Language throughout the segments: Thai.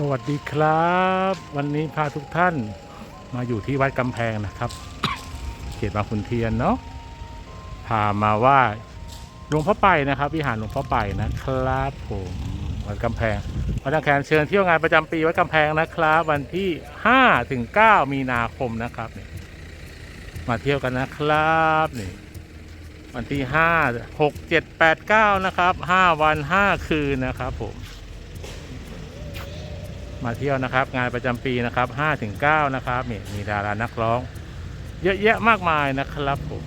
สวัสดีครับ วันนี้พาทุกท่านมาอยู่ที่วัดกำแพงนะครับ เขตบางขุนเทียนเนาะพามาไหว่าหลวงพ่อไปนะครับวิหารหลวงพ่อไปนะครับผมวัดกำแพงวัดกำแพงเชิญเที่ยวงานประจำปีวัดกำแพงนะครับ วันที่5ถึง9มีนาคมนะครับมาเที่ยวกันนะครับนี่วันที่ห้าหกเจ็ดแปดเก้านะครับห้าวันห้าคืนนะครับผม มาเที่ยวนะครับ งานประจำปีนะครับห้าถึงเก้านะครับนี่มีดารานักร้อง เยอะแยะมากมายนะครับผม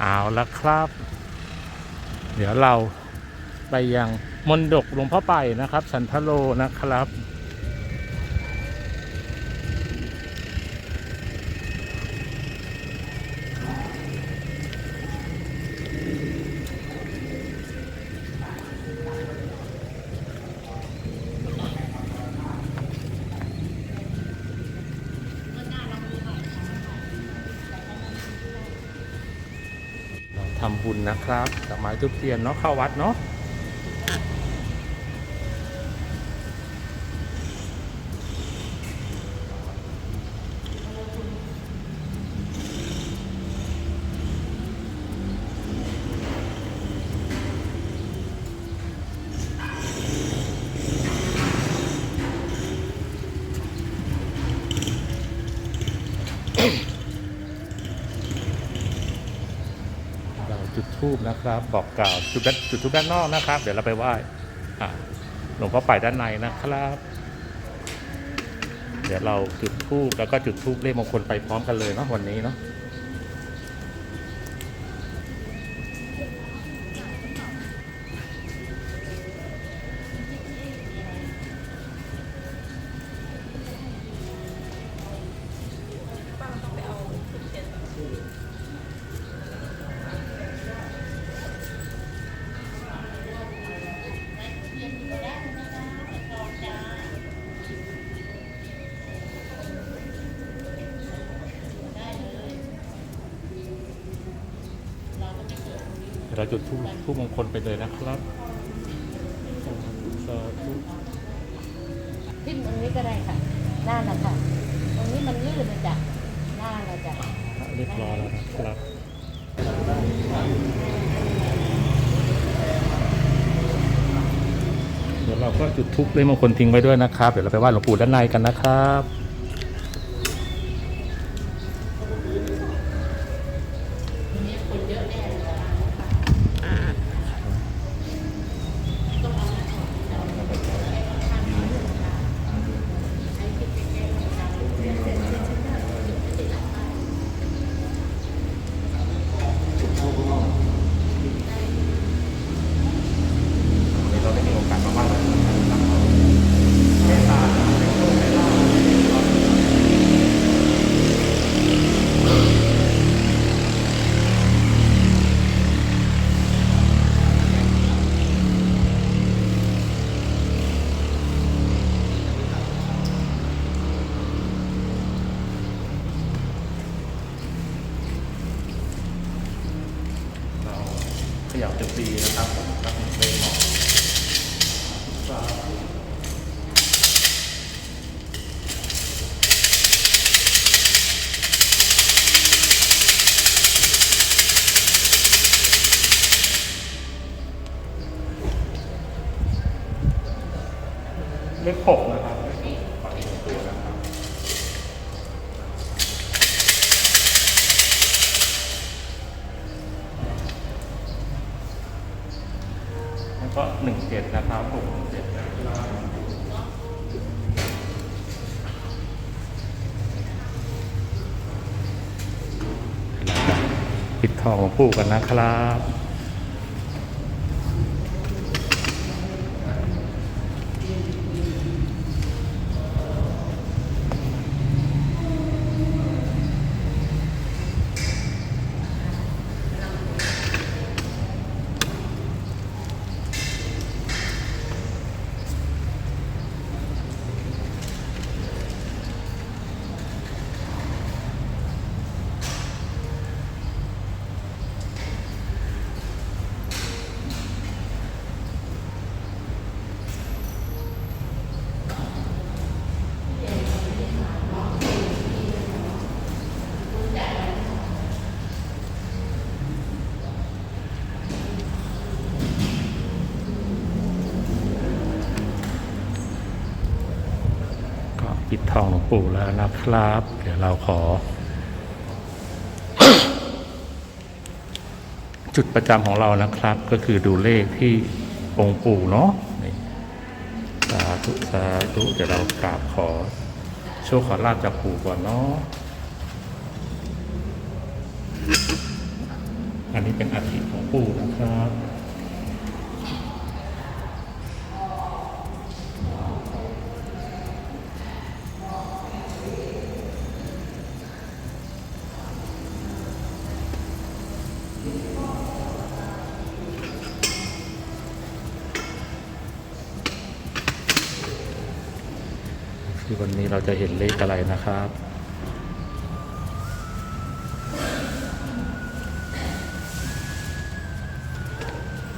เอาละครับ เดี๋ยวเราไปยังมนดกหลวงพ่อไปนะครับ สันทโลนะครับ บุญนะครับดอกไม้ทุบเทียนเนาะเข้าวัดเนาะ เราจุดธูปนะครับ บอกกล่าวจุดด้านจุดธูปด้านนอกนะครับ เดี๋ยวเราไปไหว้หลวงพ่อไปด้านในนะครับ เดี๋ยวเราจุดธูปแล้วก็จุดธูปเลขมงคลไปพร้อมกันเลยเนาะวันนี้เนาะเดี๋ยว เราจุดธูปธูปมงคลไปเลยนะครับสาธุทิ้มตรงนี้ก็ได้ค่ะหน้าละค่ะตรงนี้มันลื่นนะจ๊ะหน้าละจ้ะเรียบร้อยแล้วนะครับเดี๋ยวเราก็จุดทุกเลขมงคลทิ้งไว้ด้วยนะครับ เดี๋ยวเราไปไหว้หลวงปู่ด้านในกันนะครับ ก็หนึ่งเจ็ดนะครับหกเจ็ดปิดทองหลวงปู่กันนะครับ เท องหลวงปู่แล้วนะครับ เดี๋ยวเราขอ จุดประจำของเรานะครับ ก็คือดูเลขที่องค์ปู่เนาะนี่สาธุสาธุเดี๋ยวเรากราบขอ โชคขอลาบจากปู่ก่อนเนาะอันนี้เป็นอาทิของปู่นะครับ ที่วันนี้เราจะเห็นเลขอะไรนะครับ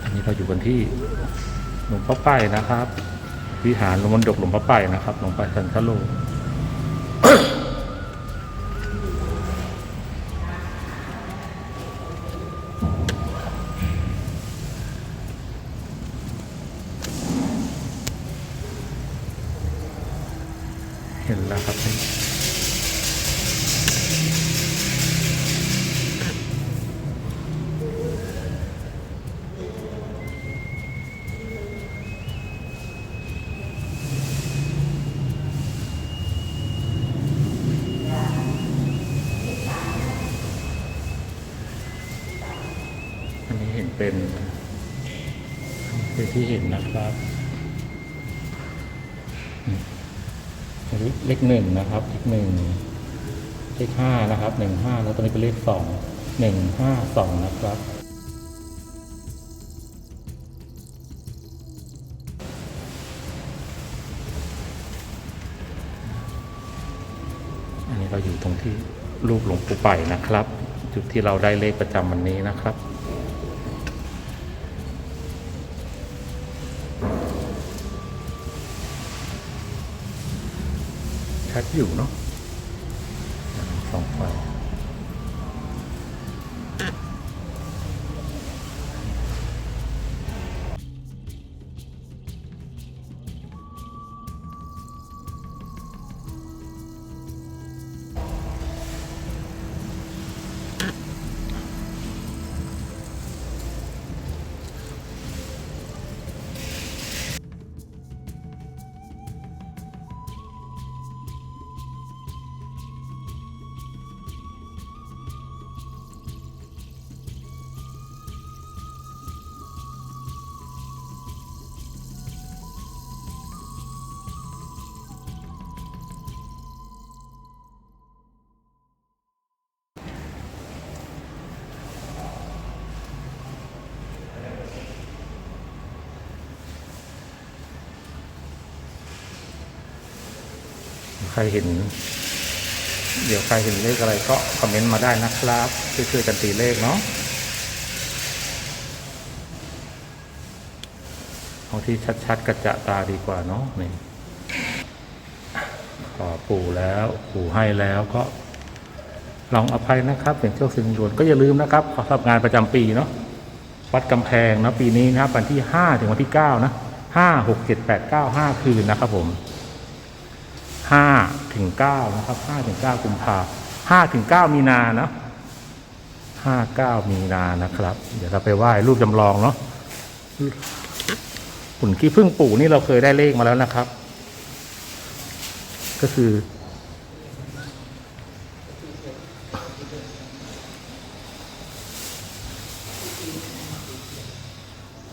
อันนี้เราอยู่กันที่หลวงพ่อป้ายนะครับ วิหารหลวงมนดกหลวงพ่อป้ายนะครับ หลวงพ่อสันทโล นแล้วครับอันนี้เห็นเป็นเป็นที่เห็นนะครับ เลขหนึ่งนะครับเลขหนึ่งเลขห้านะครับหนึ่งห้าแล้วตัวนี้เป็นเลขสองหนึ่งห้าสองนะครับ อันนี้เราอยู่ตรงที่รูปหลวงปู่ไปนะครับ จุดที่เราได้เลขประจำวันนี้นะครับ ชัดอยู่เนาะสองไฟ ครเห็น เดี๋ยวใครเห็นเลขอะไรก็คอมเมนต์มาได้นะครับช่วยๆกันตีเลขเนาะเอาที่ชัดๆกระจะตาดีกว่าเนาะนี่ขอปู่แล้วปู่ให้แล้วก็ ลองอภัยนะครับเป็นโชคสิ่งด่วนก็อย่าลืมนะครับขอสำหรับงานประจำปีเนาะวัดกำแพงนะปีนี้นะครับวันที่ห้าถึงวันที่เก้านะห้าหกเจ็ดแปดเก้าห้าคืนนะครับผม ห้าถึงเก้านะครับห้าถึงเก้ากุมภาห้าถึงเก้ามีนาเนาะห้าเก้ามีนานะครับ เดี๋ยวเราไปไหว้รูปจำลองเนาะหุ่นขี้พึ่งปู่นี่เราเคยได้เลขมาแล้วนะครับ ก็คือ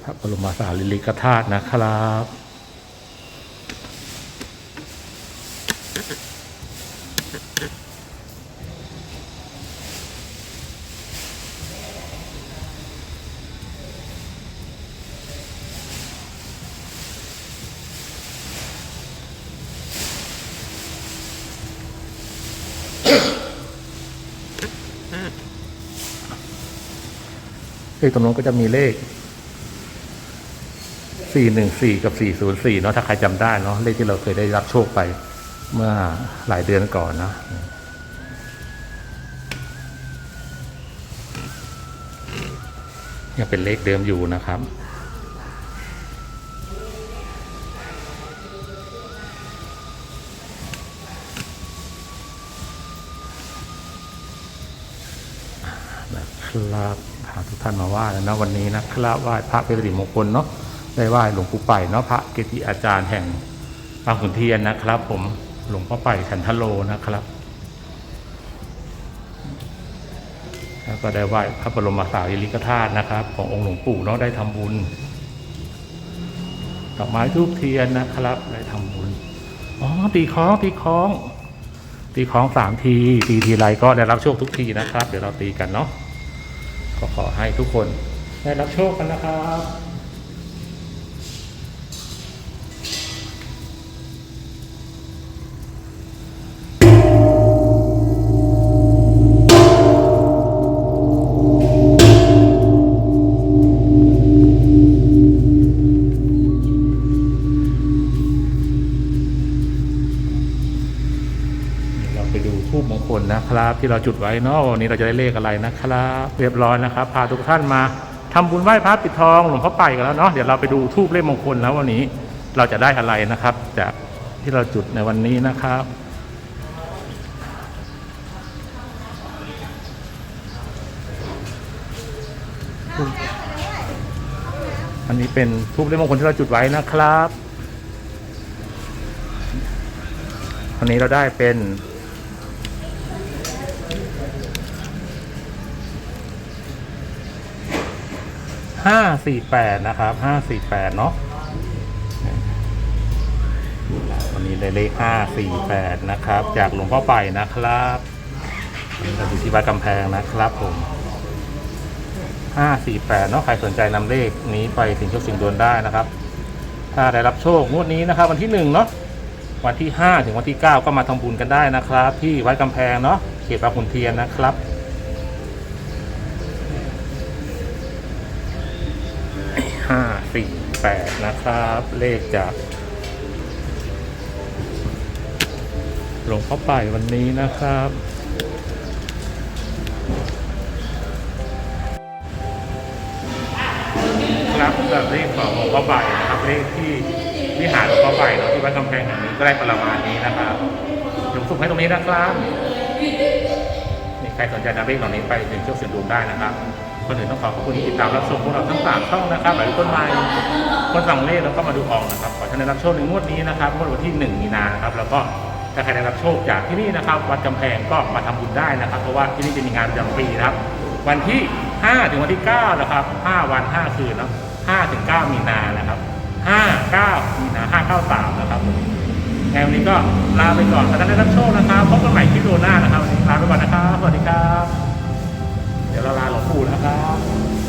พระบรมสารีริกธาตุนะครับ เลขตรงนู้นก็จะมีเลข 414 กับ 404 เนาะถ้าใครจำได้เนาะเลขที่เราเคยได้รับโชคไป เมื่อหลายเดือนก่อนเนาะยังเป็นเลขเดิมอยู่นะครับครับ ทุกท่านมาไหว้แล้วนะวันนี้นะครับไหว้พระเป็นสิริมงคลเนาะได้ไหว้หลวงปู่ไปเนาะพระเกจิอาจารย์แห่งบางขุนเทียนนะครับ ผมหลวงพ่อไปฉันทโลนะครับแล้วก็ได้ไหว้พระบรมสารีริกธาตุนะครับ ขององค์หลวงปู่เนาะได้ทำบุญดอกไม้ทูบเทียนนะครับ ได้ทำบุญอ๋อตีคล้องตีคล้องตีคล้องสามทีตีทีไรก็ได้รับโชคทุกทีนะครับ เดี๋ยวเราตีกันเนาะ ก็ขอให้ทุกคนได้รับโชคกันนะครับ ที่เราจุดไว้เนาะวันนี้เราจะได้เลขอะไรนะครับเรียบร้อยนะครับ พาทุกท่านมาทำบุญไหว้พระปิดทองหลวงพ่อไปกันแล้วเนาะเดี๋ยวเราไปดูทูบเลขมงคลแล้ววันนี้เราจะได้อะไรนะครับ จากที่เราจุดในวันนี้นะครับอันนี้เป็นทูบเลขมงคลที่เราจุดไว้นะครับ วันนี้เราได้เป็น ห้าสี่แปดนะครับห้าสี่แปดเนาะวันนี้ได้เลขห้าสี่แปดนะครับ จากหลวงพ่อไปนะครับวันนี้เราอยู่ที่วัดกำแพงนะครับผมห้าสี่แปดเนาะใครสนใจนำเลขนี้ไปสิงโชคสิงดวนได้นะครับ ถ้าได้รับโชคงวดนี้นะครับ วันที่หนึ่งเนาะวันที่5ถึงวันที่9ก็มาทำบุญกันได้นะครับ ที่วัดกำแพงเนาะเขตบางขุนเทียนนะครับ ห้าสี่แปดนะครับ เลขจากหลวงพ่อไปวันนี้นะครับครับแบบเลขของหลวงพ่อใบนะครับเลขที่วิหารหลวงพ่อใบเนาะที่วัดกำแพงแห่งนี้ก็ได้ประมาณนี้นะครับหลวงสุขให้ตรงนี้นะครับนี่ใครสนใจนำเลขเหล่านี้ไปถึงโชคเสียงดวงได้นะครับ คนอื่นต้องขอขอบคุณที่ติดตามรับชมพวกเราทั้งสามช่องนะครับหลายต้นไม้คนสั่งเลขแล้วก็มาดูออกนะครับขอให้ได้รับโชคในงวดนี้นะครับงวดวันที่หนึ่งมีนานะครับ แล้วก็ถ้าใครได้รับโชคจากที่นี่นะครับ วัดกำแพงก็มาทำบุญได้นะครับ เพราะว่าที่นี่จะมีงานประจำปีนะครับ วันที่ 5 ถึงวันที่ 9 นะครับ 5 วัน 5 คืนเนาะ5ถึง 9 มีนานะครับ 5 9 มีนา5 9 3 นะครับแงวันนี้ก็ลาไปก่อนขอท่านได้รับโชคนะครับพบกันใหม่ที่โดหน้านะครับวันนี้ลาไปก่อนนะครับสวัสดีครับ เดี๋ยวเราลาหลวงปู่นะครับ